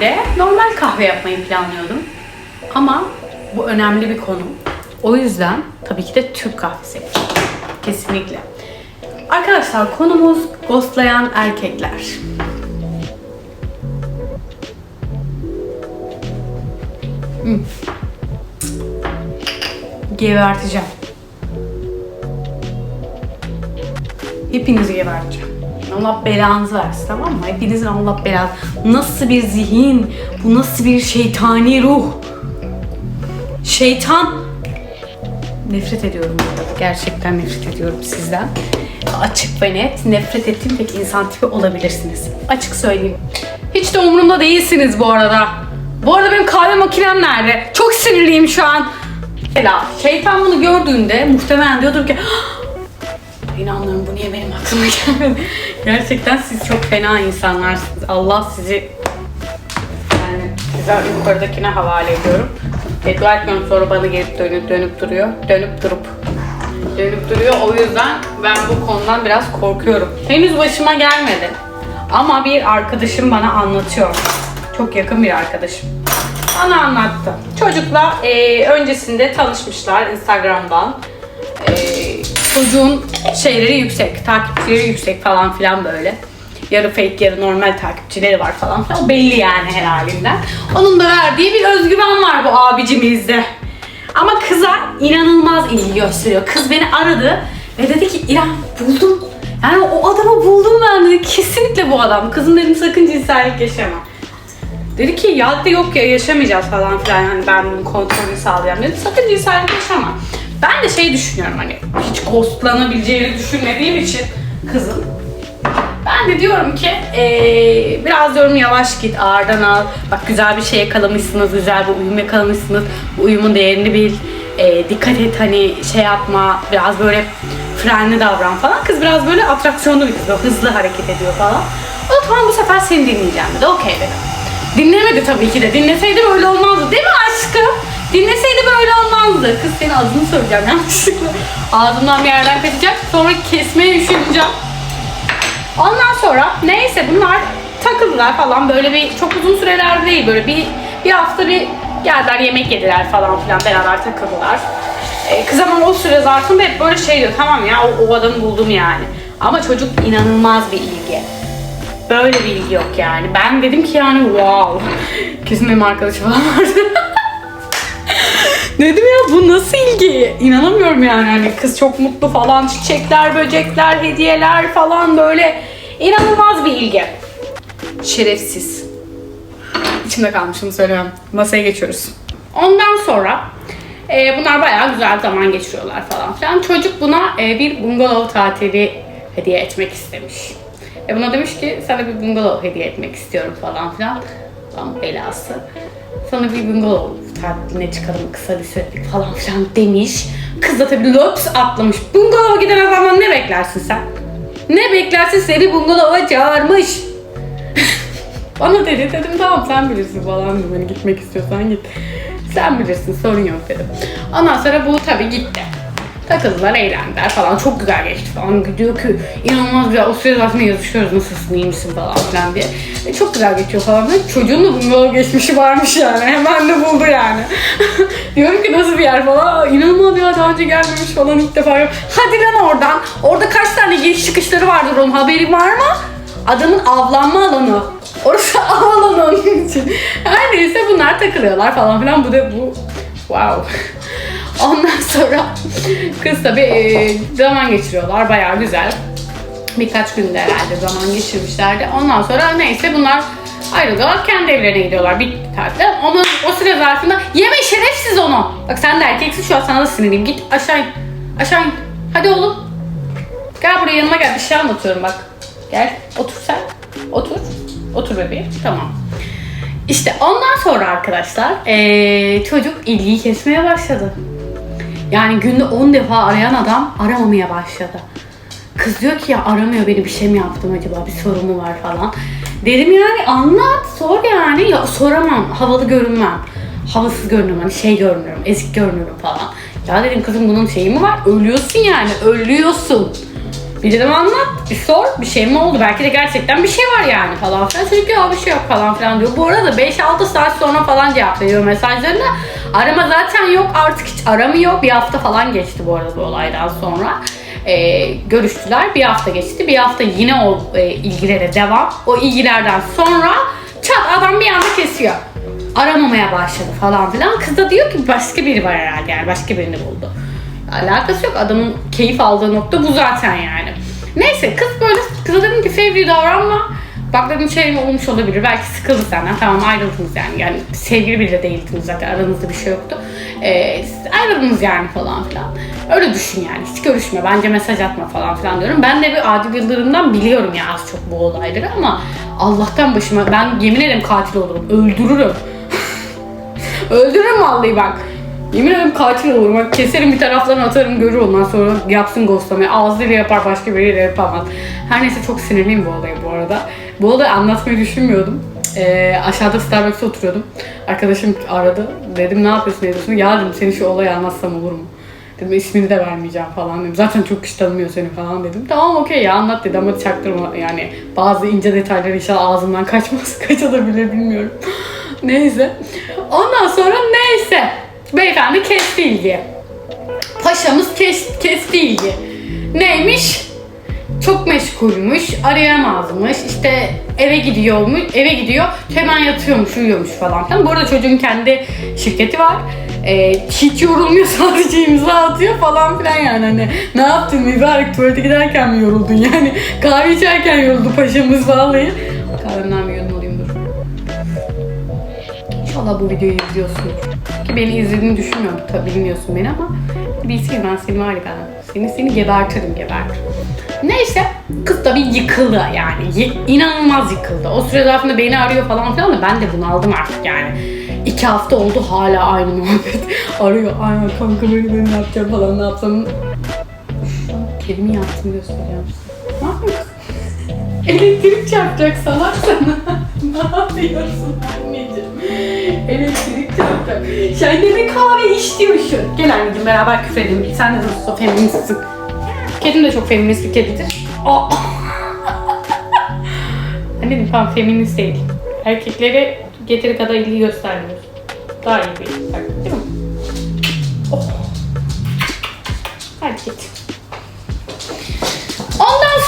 De normal kahve yapmayı planlıyordum. Ama bu önemli bir konu. O yüzden tabii ki de Türk kahvesi. Kesinlikle. Arkadaşlar konumuz ghostlayan erkekler. Hmm. Geberteceğim. Hepinizi geberteceğim. Allah belanızı versin tamam mı? Hepinizin Allah belanı. Nasıl bir zihin? Bu nasıl bir şeytani ruh? Şeytan. Nefret ediyorum burada. Gerçekten nefret ediyorum sizden. Açık ve net nefret ettiğim tek insan tipi olabilirsiniz. Açık söyleyeyim. Hiç de umurumda değilsiniz bu arada. Bu arada benim kahve makinem nerede? Çok sinirliyim şu an. Şeytan bunu gördüğünde muhtemelen diyordur ki "Ah, İnanmıyorum bu niye benim aklıma gelmedi. Gerçekten siz çok fena insanlarsınız. Allah sizi yani güzel yukarıdakine havale ediyorum. Beddua etmiyorum sonra bana gelip dönüp dönüp duruyor. Dönüp durup dönüp duruyor. O yüzden ben bu konudan biraz korkuyorum. Henüz başıma gelmedi. Ama bir arkadaşım bana anlatıyor. Çok yakın bir arkadaşım. Bana anlattı. Çocukla e, öncesinde tanışmışlar Instagram'dan. E, çocuğun şeyleri yüksek, takipçileri yüksek falan filan böyle. Yarı fake yarı normal takipçileri var falan filan. O belli yani her halinden. Onun da verdiği bir özgüven var bu abicimizde. Ama kıza inanılmaz ilgi gösteriyor. Kız beni aradı ve dedi ki İrem buldum. Yani o adamı buldum ben dedi. Kesinlikle bu adam. Kızım dedim sakın cinsellik yaşama. Dedi ki ya da yok ya yaşamayacağız falan filan hani ben bunun kontrolünü sağlayacağım dedi. Sakın cinsellik yaşama. Ben de şey düşünüyorum hani hiç ghostlanabileceğini düşünmediğim için kızın. Ben de diyorum ki eee, biraz diyorum yavaş git ağırdan al. Bak güzel bir şey yakalamışsınız, güzel bir uyum yakalamışsınız. Bu uyumun değerini bil. Eee, dikkat et hani şey yapma, biraz böyle frenli davran falan. Kız biraz böyle atraksiyonlu bir kız, hızlı hareket ediyor falan. O tamam bu sefer seni dinleyeceğim dedi. Okey dedim. Dinlemedi tabii ki de. Dinleseydi böyle olmazdı. Değil mi aşkım? Dinleseydi böyle olmazdı. Kız senin adını söyleyeceğim yanlışlıkla. Ağzımdan bir yerden kaçacak. Sonra kesmeye üşeneceğim. Ondan sonra neyse bunlar takıldılar falan böyle bir çok uzun süreler değil böyle bir bir hafta bir geldiler yemek yediler falan filan beraber takıldılar. Ee, kız ama o süre zarfında hep böyle şey diyor tamam ya o, o adamı buldum yani. Ama çocuk inanılmaz bir ilgi. Böyle bir ilgi yok yani. Ben dedim ki yani wow. Kesin benim arkadaşım falan vardı. Dedim ya bu nasıl ilgi? İnanamıyorum yani hani kız çok mutlu falan çiçekler, böcekler, hediyeler falan böyle inanılmaz bir ilgi. Şerefsiz. İçimde kalmışım söylüyorum. Masaya geçiyoruz. Ondan sonra e, bunlar bayağı güzel zaman geçiriyorlar falan filan. Çocuk buna e, bir bungalov tatili hediye etmek istemiş. E buna demiş ki sana bir bungalov hediye etmek istiyorum falan filan. Lan belası. Sana bir bungalov tatiline çıkalım kısa bir sürelik falan filan demiş. Kız da tabii lops atlamış. Bungalova giden adamdan ne beklersin sen? Ne beklersin seni bungalova çağırmış. Bana dedi dedim tamam sen bilirsin falan dedim. Hani gitmek istiyorsan git. Sen bilirsin sorun yok dedim. Ondan sonra bu tabii gitti. Takıldılar, eğlendiler falan. Çok güzel geçti falan. Diyor ki inanılmaz güzel. O sırada zaten yazışıyoruz nasılsın, iyi misin falan filan diye. E, çok güzel geçiyor falan. Ve çocuğun da bungalov geçmişi varmış yani. Hemen de buldu yani. Diyorum ki nasıl bir yer falan. İnanılmaz ya daha önce gelmemiş falan ilk defa. yok. Hadi lan oradan. Orada kaç tane giriş çıkışları vardır onun haberin var mı? Adamın avlanma alanı. Orası av alanı onun için. Her neyse bunlar takılıyorlar falan filan. Bu da bu wow. Ondan sonra kız tabi e, zaman geçiriyorlar. Bayağı güzel. Birkaç günde herhalde zaman geçirmişlerdi. Ondan sonra neyse bunlar ayrılıyorlar. Kendi evlerine gidiyorlar. Bir tatil. Onun o süre zarfında yeme şerefsiz onu. Bak sen de erkeksin şu an sana da sinirliyim. Git aşağı in. Aşağı in. Hadi oğlum. Gel buraya yanıma gel. Bir şey anlatıyorum bak. Gel. Otur sen. Otur. Otur bebeğim. Tamam. İşte ondan sonra arkadaşlar eee, çocuk ilgiyi kesmeye başladı. Yani günde 10 defa arayan adam aramamaya başladı. Kız diyor ki ya aramıyor beni bir şey mi yaptım acaba bir sorun mu var falan. Dedim yani anlat sor yani. Ya soramam havalı görünmem. Havasız görünürüm hani şey görünürüm ezik görünürüm falan. Ya dedim kızım bunun şeyi mi var? Ölüyorsun yani ölüyorsun. Bir dedim anlat, bir sor, bir şey mi oldu? Belki de gerçekten bir şey var yani falan filan. Çocuk ya bir şey yok falan filan diyor. Bu arada 5-6 saat sonra falan cevap veriyor mesajlarına. Arama zaten yok artık hiç aramıyor. Bir hafta falan geçti bu arada bu olaydan sonra. Ee, görüştüler. Bir hafta geçti. Bir hafta yine o e, ilgilere devam. O ilgilerden sonra çat adam bir anda kesiyor. Aramamaya başladı falan filan. Kız da diyor ki başka biri var herhalde yani başka birini buldu. Alakası yok. Adamın keyif aldığı nokta bu zaten yani. Neyse kız böyle kıza dedim ki fevri davranma. Bak dedim şey olmuş olabilir. Belki sıkıldı senden. Tamam ayrıldınız yani. Yani sevgili bile değildiniz zaten. Aranızda bir şey yoktu. Ee, ayrıldınız yani falan filan. Öyle düşün yani. Hiç görüşme. Bence mesaj atma falan filan diyorum. Ben de bir Adil Yıldırım'dan biliyorum ya az çok bu olayları ama Allah'tan başıma ben yemin ederim katil olurum. Öldürürüm. Öldürürüm vallahi bak. Yemin ederim katil olurum. Keserim bir taraflarını atarım görür ondan sonra yapsın ghostlamayı. Ağzıyla yapar başka biriyle yapamaz. Her neyse çok sinirliyim bu olaya bu arada. Bu olayı anlatmayı düşünmüyordum. Ee, aşağıda Starbucks'ta oturuyordum. Arkadaşım aradı. Dedim ne yapıyorsun ediyorsun? Ya dedim seni şu olayı anlatsam olur mu? Dedim ismini de vermeyeceğim falan dedim. Zaten çok kişi tanımıyor seni falan dedim. Tamam okey ya anlat dedi ama çaktırma yani bazı ince detayları inşallah ağzımdan kaçmaz. Kaçabilir bilmiyorum. neyse. Ondan sonra neyse. Beyefendi kesti ilgi. Paşamız kes, kesti ilgi. Neymiş? Çok meşgulmüş, arayamazmış, işte eve gidiyormuş, eve gidiyor, hemen yatıyormuş, uyuyormuş falan filan. Bu arada çocuğun kendi şirketi var. Ee, hiç yorulmuyor sadece imza atıyor falan filan yani hani ne yaptın mübarek tuvalete giderken mi yoruldun yani kahve içerken yoruldu paşamız vallahi kahvemden bir yudum alayım dur İnşallah bu videoyu izliyorsunuz. Ki beni izlediğini düşünmüyorum. Tabii bilmiyorsun beni ama bilsin ben seni var ya. Seni, seni gebertirim gebertirim. Neyse kız tabii yıkıldı yani. Y- inanılmaz yıkıldı. O süre zarfında beni arıyor falan filan da ben de bunu aldım artık yani. İki hafta oldu hala aynı muhabbet. Arıyor aynen kanka beni ben ne yapacağım falan ne yapsam. Kelimi yaptım göstereceğim size. Ne? Elektrik çarpacak salak sana. ne yapıyorsun anneciğim? Elektrik bir kahve iç diyorsun. Gel anneciğim beraber küfür edelim. Sen de nasılsa feministsin. Kedim de çok feminist bir kedidir. Aa. Anneciğim tamam feminist değil. Erkeklere getiri kadar ilgi göstermiyoruz. Daha iyi bir erkek değil mi? Oh. Ondan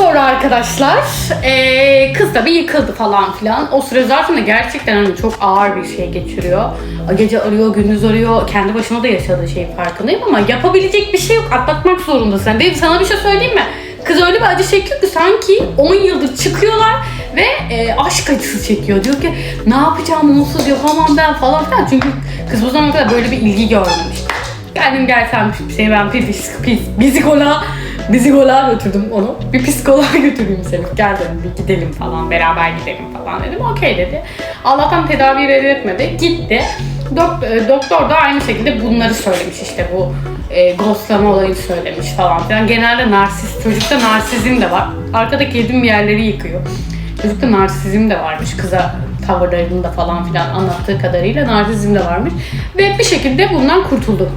sonra arkadaşlar eee, kız tabii yıkıldı falan filan. O süre zarfında gerçekten hani çok ağır bir şey geçiriyor. Gece arıyor, gündüz arıyor. Kendi başıma da yaşadığı şeyin farkındayım ama yapabilecek bir şey yok. Atlatmak zorundasın. Dedim sana bir şey söyleyeyim mi? Kız öyle bir acı çekiyor ki sanki 10 yıldır çıkıyorlar ve e, aşk acısı çekiyor. Diyor ki ne yapacağım onsuz yapamam ben falan filan. Çünkü kız bu zamana kadar böyle bir ilgi görmemiş. Geldim gel sen seni ben pis, pis, psikoloğa, psikoloğa götürdüm onu. Bir psikoloğa götüreyim seni. Gel dedim bir gidelim falan beraber gidelim falan dedim. Okey dedi. Allah'tan tedavi reddetmedi. Gitti. Dok- e, doktor da aynı şekilde bunları söylemiş işte bu e, ghostlama olayını söylemiş falan filan. Genelde narsist, çocukta narsizm de var. Arkada kedim bir yerleri yıkıyor. Çocukta narsizm de varmış. Kıza tavırlarında falan filan anlattığı kadarıyla narsizm de varmış. Ve bir şekilde bundan kurtuldu.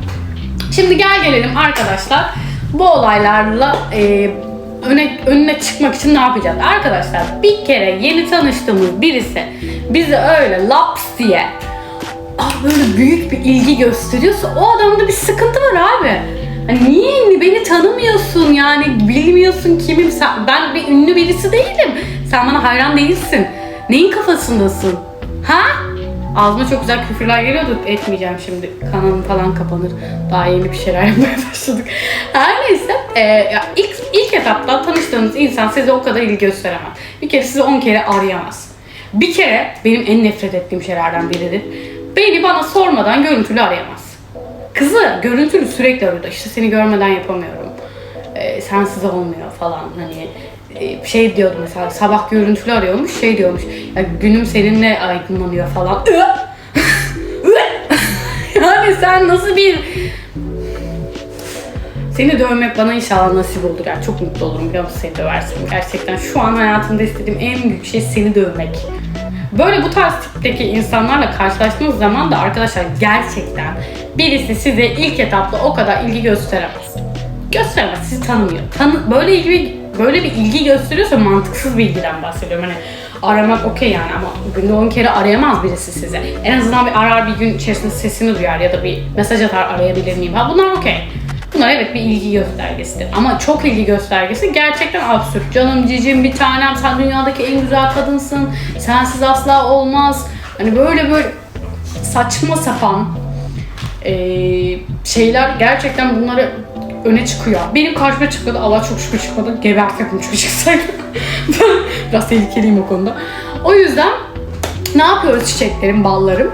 Şimdi gel gelelim arkadaşlar. Bu olaylarla e, öne, önüne çıkmak için ne yapacağız? Arkadaşlar bir kere yeni tanıştığımız birisi bize öyle laps diye ah böyle büyük bir ilgi gösteriyorsa o adamda bir sıkıntı var abi. Hani niye beni tanımıyorsun yani bilmiyorsun kimim sen ben bir ünlü birisi değilim. Sen bana hayran değilsin. Neyin kafasındasın? Ha? Ağzıma çok güzel küfürler geliyordu. Etmeyeceğim şimdi. Kanalım falan kapanır. Daha yeni bir şeyler yapmaya başladık. Her neyse. E, ya ilk, ilk etapta tanıştığınız insan size o kadar ilgi gösteremez. Bir kere sizi 10 kere arayamaz. Bir kere benim en nefret ettiğim şeylerden biridir. Beni bana sormadan görüntülü arayamaz. Kızı görüntülü sürekli arıyor da işte seni görmeden yapamıyorum. E, sensiz olmuyor falan hani şey diyordu mesela sabah görüntülü arıyormuş şey diyormuş ya günüm seninle aydınlanıyor falan. yani sen nasıl bir seni dövmek bana inşallah nasip olur. Yani çok mutlu olurum biliyor musun seni döversin. Gerçekten şu an hayatımda istediğim en büyük şey seni dövmek. Böyle bu tarz tipteki insanlarla karşılaştığınız zaman da arkadaşlar gerçekten birisi size ilk etapta o kadar ilgi gösteremez. Gösteremez, sizi tanımıyor. Tanı böyle ilgi böyle bir ilgi gösteriyorsa mantıksız bir ilgiden bahsediyorum. Hani aramak okey yani ama günde 10 kere arayamaz birisi size. En azından bir arar bir gün içerisinde sesini duyar ya da bir mesaj atar arayabilir miyim? Ha bunlar okey. Bunlar evet bir ilgi göstergesidir. Ama çok ilgi göstergesi gerçekten absürt. Canım cicim bir tanem sen dünyadaki en güzel kadınsın. Sensiz asla olmaz. Hani böyle böyle saçma sapan eee, şeyler gerçekten bunları öne çıkıyor. Benim karşıma çıkmadı. Allah çok şükür çıkmadı. Gebertirdim çocuk çıksaydı. Ben Biraz tehlikeliyim o konuda. O yüzden ne yapıyoruz çiçeklerim, ballarım?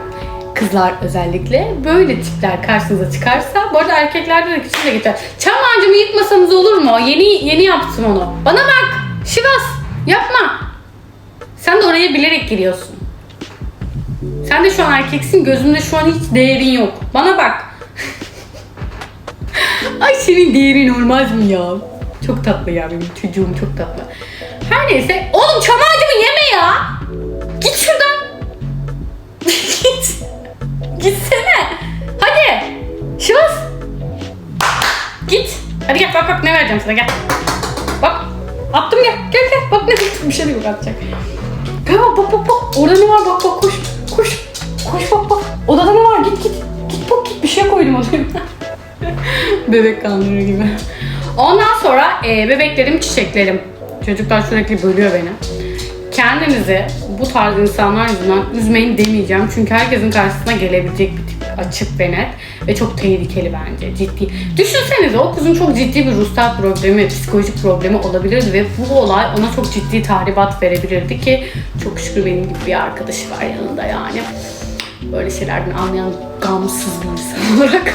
Kızlar özellikle böyle tipler karşınıza çıkarsa, bu arada erkeklerde de küçük de geçer. Çam ağacımı yıkmasanız olur mu? Yeni yeni yaptım onu. Bana bak! Şivas! Yapma! Sen de oraya bilerek giriyorsun. Sen de şu an erkeksin, gözümde şu an hiç değerin yok. Bana bak! Ay senin değerin olmaz mı ya? Çok tatlı ya benim çocuğum çok tatlı. Her neyse. Oğlum çam yeme ya. Git şuradan. Git. Gitsene. Hadi. Şivas. Git. Hadi gel bak bak ne vereceğim sana gel. Bak. Attım gel. Gel gel. Bak ne attım bir şey yok atacak. Gel bak bak bak. Orada ne var bak bak koş. Koş. Koş bak bak. Odada ne var git git. Git bak git bir şey koydum odaya. Bebek kandırır gibi. Ondan sonra e, bebeklerim, çiçeklerim. Çocuklar sürekli bölüyor beni. Kendinizi bu tarz insanlar yüzünden üzmeyin demeyeceğim. Çünkü herkesin karşısına gelebilecek bir tip. Açık ve net. Ve çok tehlikeli bence. Ciddi. Düşünsenize o kızın çok ciddi bir ruhsal problemi, psikolojik problemi olabilirdi ve bu olay ona çok ciddi tahribat verebilirdi ki çok şükür benim gibi bir arkadaşı var yanında yani. Böyle şeylerden anlayan gamsız bir insan olarak.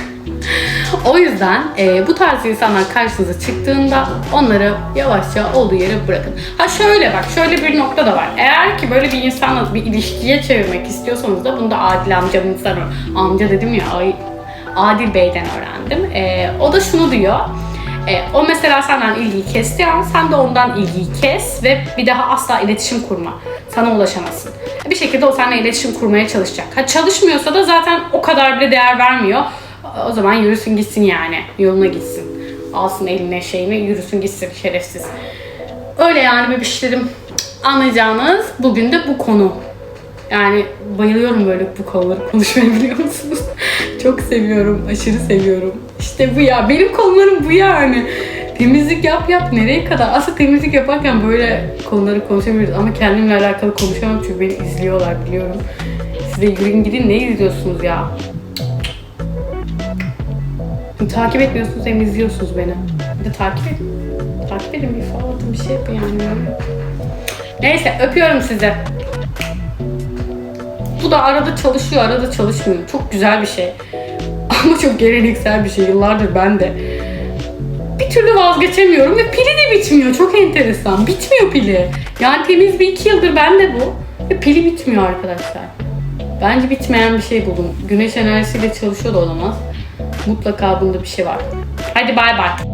O yüzden e, bu tarz insanlar karşınıza çıktığında onları yavaşça olduğu yere bırakın. Ha şöyle bak, şöyle bir nokta da var. Eğer ki böyle bir insanla bir ilişkiye çevirmek istiyorsanız da bunu da Adil amcamızdan, amca dedim ya, ay, Adil Bey'den öğrendim. E, o da şunu diyor. E, o mesela senden ilgiyi kesti ama sen de ondan ilgiyi kes ve bir daha asla iletişim kurma. Sana ulaşamasın. Bir şekilde o seninle iletişim kurmaya çalışacak. Ha çalışmıyorsa da zaten o kadar bile değer vermiyor. O zaman yürüsün gitsin yani. Yoluna gitsin. Alsın eline şeyini yürüsün gitsin şerefsiz. Öyle yani bebişlerim. Anlayacağınız bugün de bu konu. Yani bayılıyorum böyle bu konuları konuşmayı biliyor musunuz? Çok seviyorum, aşırı seviyorum. İşte bu ya, benim konularım bu yani. Temizlik yap yap nereye kadar? Aslında temizlik yaparken böyle konuları konuşamıyoruz ama kendimle alakalı konuşamam çünkü beni izliyorlar biliyorum. Size yürüyün gidin ne izliyorsunuz ya? Takip etmiyorsunuz hem izliyorsunuz beni. Bir de takip edin. Takip edin bir atın bir şey yapın yani. Neyse öpüyorum sizi. Bu da arada çalışıyor, arada çalışmıyor. Çok güzel bir şey. Ama çok geleneksel bir şey. Yıllardır ben de. Bir türlü vazgeçemiyorum ve pili de bitmiyor. Çok enteresan. Bitmiyor pili. Yani temiz bir iki yıldır bende bu. Ve pili bitmiyor arkadaşlar. Bence bitmeyen bir şey buldum. Güneş enerjisiyle çalışıyor da olamaz. Mutlaka bunda bir şey var. Hadi bay bay.